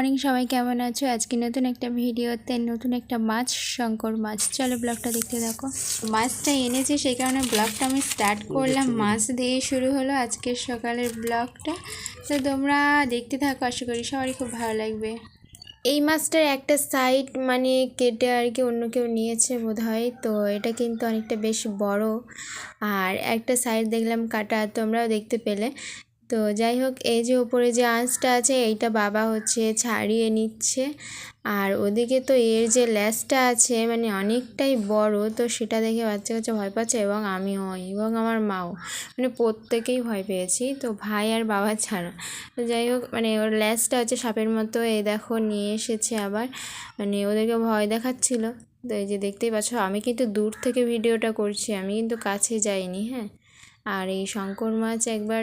Morning সবাই কেমন আছো? আজকে নতুন একটা ভিডিওতে নতুন একটা মাছ শঙ্কর মাছ। চলো ব্লগটা দেখতে দেখো মাছটা এনেছি সেই কারণে ব্লগটা আমি স্টার্ট করলাম। মাছ দিয়ে শুরু হলো আজকের সকালের ব্লগটা। তো তোমরা দেখতে থাকো আশা করি সবারই খুব ভালো লাগবে। এই মাছটার একটা সাইড মানে কেটে আর কি অন্য কেউ নিয়েছে বোধ হয় তো এটা কিন্তু অনেকটা বেশ বড়। আর একটা সাইড দেখলাম কাটা তোমরাও দেখতে পেলে। তো যাই হোক, এই যে ওপরে যে আঁচটা আছে, এইটা বাবা হচ্ছে ছাড়িয়ে নিচ্ছে। আর ওদিকে তো এর যে ল্যাসটা আছে মানে অনেকটাই বড়, তো সেটা দেখে বাচ্চা কাচ্চা ভয় পাচ্ছে এবং আমিও এবং আমার মাও। মানে প্রত্যেকেই ভয় পেয়েছি, তো ভাই আর বাবা ছাড়া। তো যাই হোক মানে ওর ল্যাসটা হচ্ছে সাপের মতো এই দেখো নিয়ে এসেছে আবার। মানে ওদেরকে ভয় দেখাচ্ছিল। তো এই যে দেখতেই পাচ্ছ, আমি কিন্তু দূর থেকে ভিডিওটা করছি, আমি কিন্তু কাছে যাইনি হ্যাঁ। আর এই শঙ্কর মাছ একবার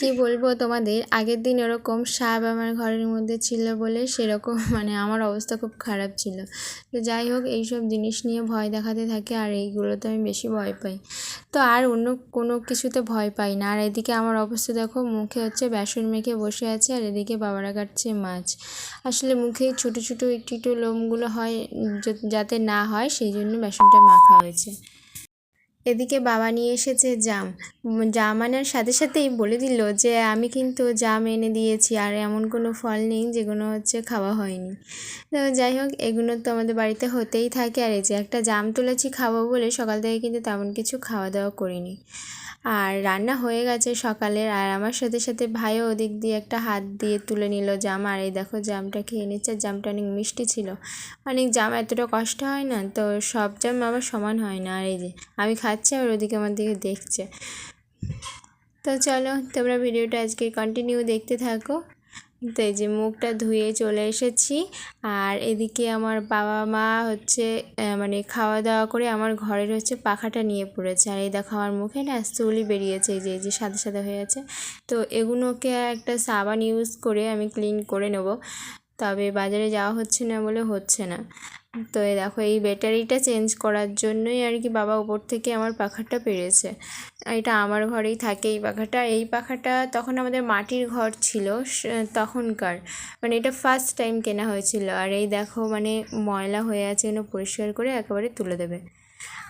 কি বলব তোমাদের? আগের দিন এরকম সাপ আমার ঘরের মধ্যে ছিল বলে সেরকম মানে আমার অবস্থা খুব খারাপ ছিল। তো যাই হোক, এইসব জিনিস নিয়ে ভয় দেখাতে থাকে আর এইগুলোতে আমি বেশি ভয় পাই। তো আর অন্য কোনো কিছুতে ভয় পাই না। আর এদিকে আমার অবস্থা দেখো, মুখে হচ্ছে বেসন মেখে বসে আছে আর এদিকে বাবারা কাটছে মাছ। আসলে মুখে ছোটো ছোটো একটু একটু লোমগুলো হয় যাতে না হয়, সেই জন্য বেসনটা মাখা হয়েছে। এদিকে বাবা নিয়ে এসেছে জাম। জাম আনার সাথে সাথেই বলে দিল যে, আমি কিন্তু জাম এনে দিয়েছি, আর এমন কোনো ফল নেই যেগুলো হচ্ছে খাওয়া হয়নি। তো যাই হোক, এগুলো তো আমাদের বাড়িতে হতেই থাকে। আর এই যে একটা জাম তুলেছি খাব বলে সকাল থেকে কিন্তু তেমন কিছু খাওয়া দাওয়া করিনি। আর রান্না হয়ে গেছে সকালের। আর আমার সাথে সাথে ভাইও ওদিক দিয়ে একটা হাত দিয়ে তুলে নিল জাম। আর এই দেখো জামটা খেয়ে নিচ্ছে। জামটা অনেক মিষ্টি ছিল। অনেক জাম এতটা কষ্ট হয় না? তো সব জাম আবার সমান হয় না। আর এই যে আমি খাচ্ছি আর ওদিকে আমার দিকে দেখছে। তো চলো তোমরা ভিডিওটা আজকে কন্টিনিউ দেখতে থাকো। তো এই যে মুখটা ধুয়ে চলে এসেছি। আর এদিকে আমার বাবা মা হচ্ছে মানে খাওয়া দাওয়া করে আমার ঘরের হচ্ছে পাখাটা নিয়ে পড়েছে। আর এই দেখো আমার মুখে না চুলই বেরিয়েছে, এই যে এই যে সাদা সাদা হয়ে আছে। তো এগুলোকে একটা সাবান ইউজ করে আমি ক্লিন করে নেব। তবে বাজারে যাওয়া হচ্ছে না বলে হচ্ছে না। তো এই দেখো, এই ব্যাটারিটা চেঞ্জ করার জন্যই আর কি বাবা উপর থেকে আমার পাখাটা পেরেছে। এটা আমার ঘরেই থাকে এই পাখাটা। এই পাখাটা তখন আমাদের মাটির ঘর ছিল তখনকার। মানে এটা ফার্স্ট টাইম কেনা হয়েছিল। আর এই দেখো মানে ময়লা হয়ে আছে এগুলো পরিষ্কার করে একেবারে তুলে দেবে।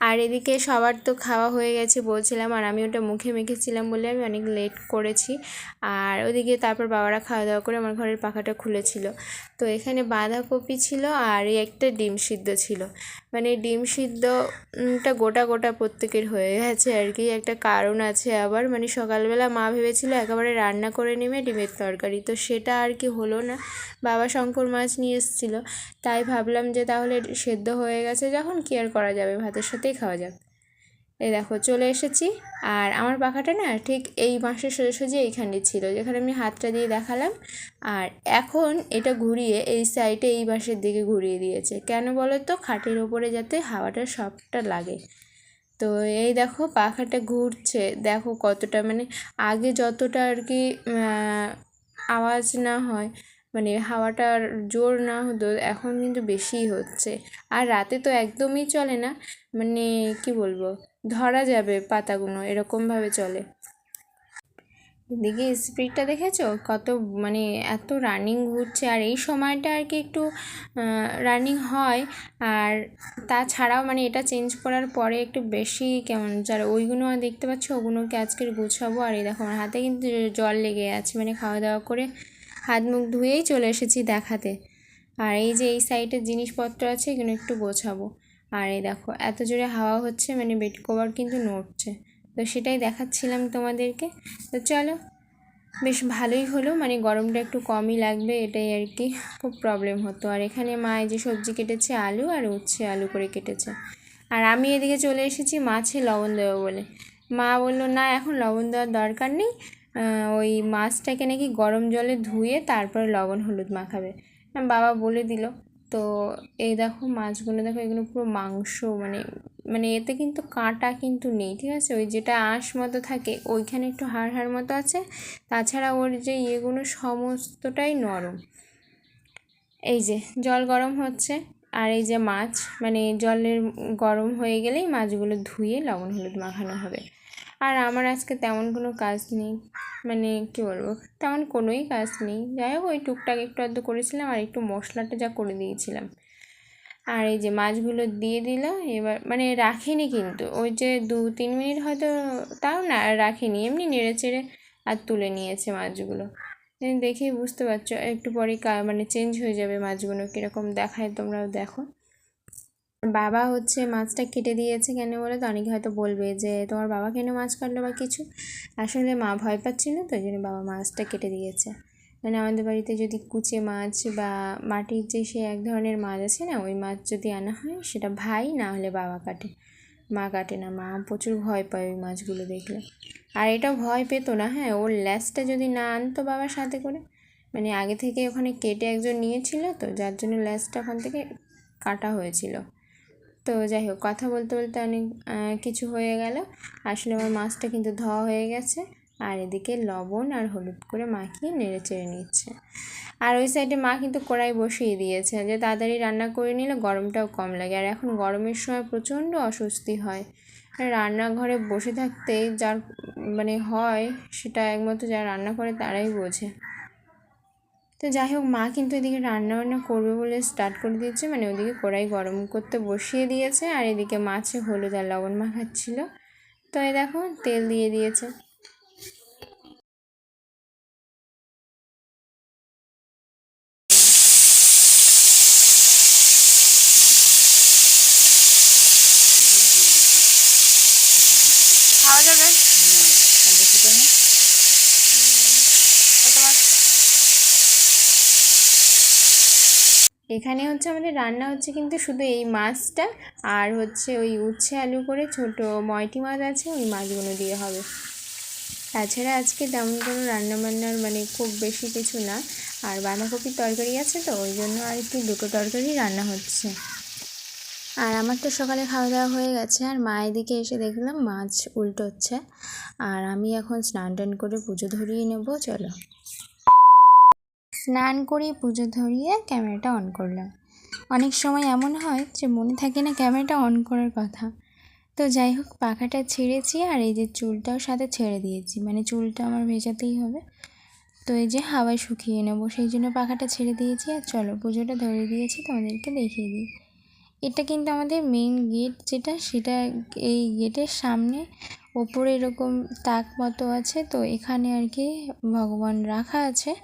আর এদিকে সবার তো খাওয়া হয়ে গেছে বলছিলাম, আর আমি ওটা মুখে মেখেছিলাম বলে আমি অনেক লেট করেছি। আর ওদিকে তারপর বাবারা খাওয়া দাওয়া করে আমার ঘরের পাখাটা খুলেছিল। তো এখানে বাঁধাকপি ছিল আর একটা ডিম সিদ্ধ ছিল। মানে ডিম সিদ্ধটা গোটা গোটা প্রত্যেকের হয়ে গেছে আর কি, একটা কারণ আছে আবার। মানে সকালবেলা মা ভেবেছিল একেবারে রান্না করে নেবে ডিমের তরকারি, তো সেটা আর কি হলো না। বাবা শঙ্কর মাছ নিয়ে এসেছিল, তাই ভাবলাম যে তাহলে সেদ্ধ হয়ে গেছে, যখন কি আর করা যাবে, ভাতের সাথেই খাওয়া যাবে এই দেখো চলে এসেছি। আর আমার পাখাটা না ঠিক এই বাঁশের সোজাসুজি এইখানে ছিল, যেখানে আমি হাতটা দিয়ে দেখালাম। আর এখন এটা ঘুরিয়ে এই সাইডে এই বাঁশের দিকে ঘুরিয়ে দিয়েছে। কেন বলো তো খাটের ওপরে যাতে হাওয়াটা সবটা লাগে। তো এই দেখো পাখাটা ঘুরছে। দেখো কতটা মানে আগে যতটা আর কি আওয়াজ না হয় মানে হাওয়াটার জোর না হতো, এখন কিন্তু বেশিই হচ্ছে। আর রাতে তো একদমই চলে না মানে কি বলব, ধরা যাবে পাতাগুলো এরকমভাবে চলে। এদিকে স্পিডটা দেখেছ? কত মানে এত রানিং ঘুরছে, আর এই সময়টা আর কি একটু রানিং হয়। আর তাছাড়াও মানে এটা চেঞ্জ করার পরে একটু বেশি কেমন, যারা ওইগুলো দেখতে পাচ্ছ ওগুলোকে আজকের গুছাবো। আর এই দেখো, আমার হাতে কিন্তু জল লেগে আছে মানে খাওয়া দাওয়া করে হাত মুখ ধুয়েই চলে এসেছি দেখাতে। আর এই যে এই সাইডের জিনিসপত্র আছে, এগুলো একটু গোছাবো। আর এই দেখো, এত জোরে হাওয়া হচ্ছে মানে বেড কভার কিন্তু নড়ছে। তো সেটাই দেখাচ্ছিলাম তোমাদেরকে। তো চলো, বেশ ভালোই হলো মানে গরমটা একটু কমই লাগবে, এটাই আর কি খুব প্রবলেম হতো। আর এখানে মা এই যে সবজি কেটেছে, আলু আর উচ্ছে আলু করে কেটেছে। আর আমি এদিকে চলে এসেছি মাছে লবণ দেবো বলে। মা বলল, না, এখন লবণ দেওয়ার দরকার নেই ওই মাছটাকে নাকি গরম জলে ধুয়ে তারপরে লবণ হলুদ মাখাবে। বাবা বলে দিল। তো এই দেখো মাছগুলো, দেখো এগুলো পুরো মাংস মানে মানে এতে কিন্তু কাঁটা কিন্তু নেই, ঠিক আছে? ওই যেটা আঁশ মতো থাকে, ওইখানে একটু হাড় হাড় মতো আছে। তাছাড়া ওর যে ইয়েগুলো সমস্তটাই নরম। এই যে জল গরম হচ্ছে, আর এই যে মাছ মানে জলের গরম হয়ে গেলেই মাছগুলো ধুয়ে লবণ হলুদ মাখানো হবে। আর আমার আজকে তেমন কোনো কাজ নেই। মানে কী বলব, তেমন কোনোই কাজ নেই। যাই হোক, ওই টুকটাক একটু আধটু করেছিলাম আর একটু মশলাটা যা করে দিয়েছিলাম। আর এই যে মাছগুলো দিয়ে দিল, এবার মানে রাখিনি কিন্তু। ওই যে দু তিন মিনিট হয়তো তাও না, রাখিনি। এমনি নেড়ে চেড়ে আর তুলে নিয়েছে মাছগুলো। দেখেই বুঝতে পারছ, একটু পরেই কা- মানে চেঞ্জ হয়ে যাবে মাছগুলো। কীরকম দেখায় তোমরাও দেখো। বাবা হচ্ছে মাছটা কেটে দিয়েছে কেন বলে তো? অনেকে হয়তো বলবে যে, তোমার বাবা কেন মাছ কাটলো বা কিছু? আসলে মা ভয় পাচ্ছিল তো ওই জন্য বাবা মাছটা কেটে দিয়েছে। মানে আমাদের বাড়িতে যদি কুচে মাছ বা মাটির যে সে এক ধরনের মাছ আছে না, ওই মাছ যদি আনা হয়, সেটা ভাই না হলে বাবা কাটে। মা কাটে না, মা প্রচুর ভয় পায় ওই মাছগুলো দেখলে। আর এটা ভয় পেতো না হ্যাঁ ওর ল্যাসটা যদি না আনতো বাবার সাথে করে। মানে আগে থেকে ওখানে কেটে একজন নিয়েছিল তো, যার জন্য ল্যাসটা ওখান থেকে কাটা হয়েছিল। তো যাই হোক, কথা বলতে বলতে অনেক কিছু হয়ে গেল। আসলে আমার মাছটা কিন্তু ধোয়া হয়ে গেছে। আর এদিকে লবণ আর হলুদ করে মাখিয়ে নেড়ে চেড়ে নিচ্ছে। আর ওই সাইডে মা কিন্তু কড়াই বসিয়ে দিয়েছে যে তাড়াতাড়ি রান্না করে নিলে গরমটাও কম লাগে। আর এখন গরমের সময় প্রচণ্ড অস্বস্তি হয়। রান্নাঘরে বসে থাকতে যার মানে হয় সেটা একমাত্র যারা রান্না করে তারাই বোঝে। তো যাই হোক মা কিন্তু এদিকে রান্না বান্না করবে বলে স্টার্ট করে দিয়েছে। মানে ওদিকে কড়াই গরম করতে বসিয়ে দিয়েছে আর এদিকে মাছে হলুদ আর লবণ মাখাচ্ছিল। তো এই দেখো তেল দিয়ে দিয়েছে। খাওয়া যাবে? তোমার এখানে হচ্ছে আমাদের রান্না হচ্ছে কিন্তু শুধু এই মাছটা আর হচ্ছে ওই উচ্ছে আলু করে ছোট ময়টি মাছ আছে, ওই মাছগুলো দিয়ে হবে। তাছাড়া আজকে তেমন কোনো রান্নাবান্নার মানে খুব বেশি কিছু না। আর বাঁধাকপির তরকারি আছে তো, ওই জন্য আর কি দুটো তরকারি রান্না হচ্ছে। আর আমার তো সকালে খাওয়া দাওয়া হয়ে গেছে, আর মায়ের দিকে এসে দেখলাম মাছ উল্টোচ্ছে। আর আমি এখন স্নান টান করে পুজো ধরিয়ে নেব, চলো। স্নান করে পুজো ধরিয়ে ক্যামেরাটা অন করলাম। অনেক সময় এমন হয় যে মনে থাকে না ক্যামেরাটা অন করার কথা। তো যাই হোক, পাখাটা ছেড়েছি আর এই যে চুলটাও সাথে ছেড়ে দিয়েছি। মানে চুলটা আমার ভেজাতেই হবে। তো এই যে হাওয়ায় শুকিয়ে নেব, সেই জন্য পাখাটা ছেড়ে দিয়েছি। আর চলো, পুজোটা ধরে দিয়েছি, তোমাদেরকে দেখিয়ে দিই। এটা কিন্তু আমাদের মেইন গেট যেটা, সেটা এই গেটের সামনে ওপরে এরকম তাক মতো আছে। তো এখানে আর কি ভগবান রাখা আছে।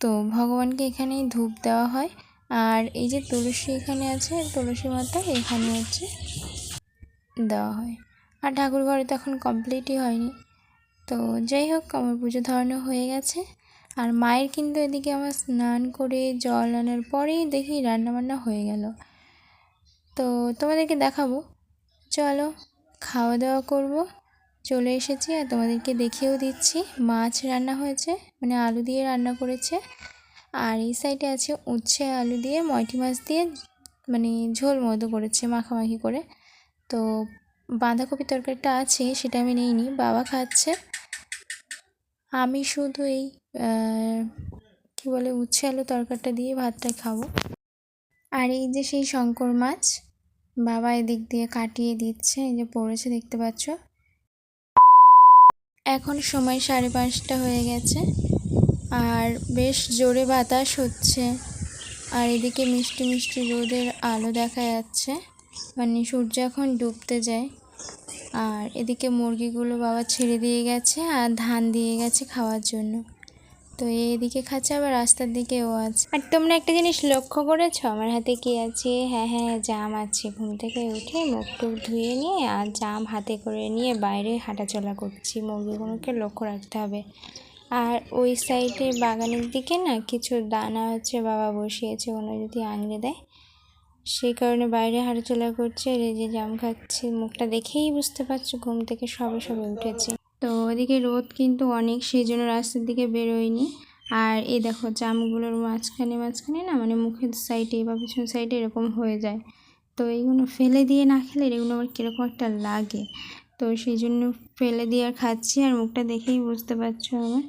তো ভগবানকে এখানেই ধূপ দেওয়া হয়। আর এই যে তুলসী এখানে আছে, তুলসী মাতা এখানে হচ্ছে দেওয়া হয়। আর ঠাকুর ঘরে তো এখন কমপ্লিটই হয়নি। তো যাই হোক, আমার পুজো ধরানো হয়ে গেছে। আর মায়ের কিন্তু এদিকে আমার স্নান করে জল আনার পরেই দেখি রান্নাবান্না হয়ে গেল। তো তোমাদেরকে দেখাবো। চলো খাওয়া দাওয়া করব। চলে এসেছি আর তোমাদেরকে দেখিয়েও দিচ্ছি। মাছ রান্না হয়েছে মানে আলু দিয়ে রান্না করেছে। আর এই সাইডে আছে উচ্ছে, আলু দিয়ে ময়টি মাছ দিয়ে মানে ঝোল মতো করেছে মাখামাখি করে। তো বাঁধাকপি তরকারিটা আছে, সেটা আমি নিইনি, বাবা খাচ্ছে। আমি শুধু এই কী বলে, উচ্ছে, আলু তরকারিটা দিয়ে ভাতটা খাব। আর এই যে সেই শঙ্কর মাছ, বাবা এদিক দিয়ে কাটিয়ে দিচ্ছে, এই যে পড়েছে দেখতে পাচ্ছ। এখন সময় সাড়ে পাঁচটা হয়ে গেছে। আর বেশ জোরে বাতাস হচ্ছে। আর এদিকে মিষ্টি মিষ্টি রোদের আলো দেখা যাচ্ছে। মানে সূর্য এখন ডুবতে যায়। আর এদিকে মুরগিগুলো বাবা ছেড়ে দিয়ে গেছে আর ধান দিয়ে গেছে খাওয়ার জন্য। তো এইদিকে খাচ্ছে, আবার রাস্তার দিকেও আছে। আর তোমরা একটা জিনিস লক্ষ্য করেছ? আমার হাতে কি আছে? হ্যাঁ হ্যাঁ জাম আছে। ঘুম থেকে উঠে মুখ টুক ধুয়ে নিয়ে আর জাম হাতে করে নিয়ে বাইরে হাঁটাচলা করছি। মুরগিগুলোকে লক্ষ্য রাখতে হবে। আর ওই সাইডে বাগানের দিকে না কিছু দানা হচ্ছে বাবা বসিয়েছে কোনো যদি আঙড়ে দেয়। সেই কারণে বাইরে হাঁটাচলা করছে এই যে জাম খাচ্ছে, মুখটা দেখেই বুঝতে পারছ ঘুম থেকে সবে সবে উঠেছে। তো ওদিকে রোদ কিন্তু অনেক সেই জন্য রাস্তার দিকে বেরোয়নি। আর এই দেখো জামগুলোর মাঝখানে মাঝখানে না মানে মুখের সাইডে বা পিছন সাইডে এরকম হয়ে যায়। তো এইগুলো ফেলে দিয়ে না খেলে এগুলো আমার কীরকম একটা লাগে। তো সেই জন্য ফেলে দিয়ে আর খাচ্ছি আর মুখটা দেখেই বুঝতে পারছ আমার।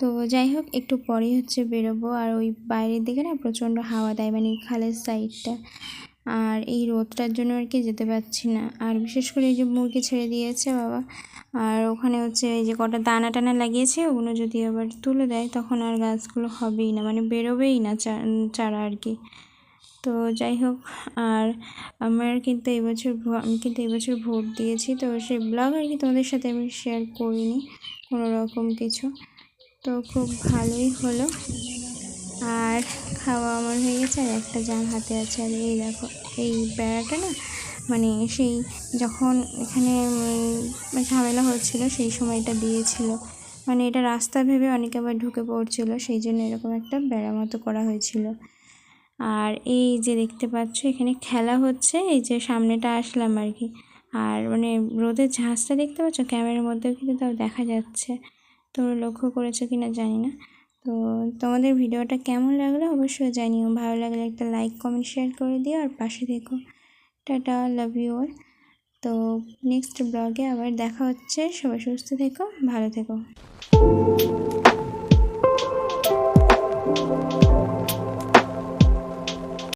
তো যাই হোক, একটু পরেই হচ্ছে বেরোবো। আর ওই বাইরের দিকে না প্রচণ্ড হাওয়া দেয় মানে খালের সাইডটা আর এই রোদটার জন্য আর কি যেতে পারছি না। আর বিশেষ করে এই যে মুরগি ছেড়ে দিয়েছে বাবা আর ওখানে হচ্ছে এই যে কটা দানা টানা লাগিয়েছে, ওগুলো যদি আবার তুলে দেয় তখন আর গাছগুলো হবেই না মানে বেরোবেই না চারা আর কি। তো যাই হোক, আর আমার কিন্তু এবছর আমি কিন্তু এবছর ভোট দিয়েছি, তো সেই ব্লগ আর কি তোমাদের সাথে আমি শেয়ার করিনি, কোনো রকম কিছু। তো খুব ভালোই হলো। আর খাওয়া আমার হয়ে গেছে, আর একটা জাম হাতে আছে, আর এই দেখো, এই বেড়াটা না মানে সেই যখন এখানে উম, ঝামেলা হচ্ছিল সেই সময়টা দিয়েছিল। মানে এটা রাস্তা ভেবে অনেকে আবার ঢুকে পড়ছিল সেই জন্য এরকম একটা বেড়া মতো করা হয়েছিল। আর এই যে দেখতে পাচ্ছ এখানে খেলা হচ্ছে এই যে সামনেটা আসলাম আর কি। আর মানে রোদের ঝাঁজটা দেখতে পাচ্ছ? ক্যামেরার মধ্যেও কিন্তু তাও দেখা যাচ্ছে। তোমরা লক্ষ্য করেছ কি না জানি না। তো তোমাদের ভিডিওটা কেমন লাগল অবশ্যই জানিও। ভালো লাগলে একটা লাইক কমেন্ট শেয়ার করে দিও। আর পাশে থেকো। টাটা লাভ ইউ অল তো নেক্সট ব্লগে আবার দেখা হচ্ছে। সবাই সুস্থ থেকো, ভালো থেকো।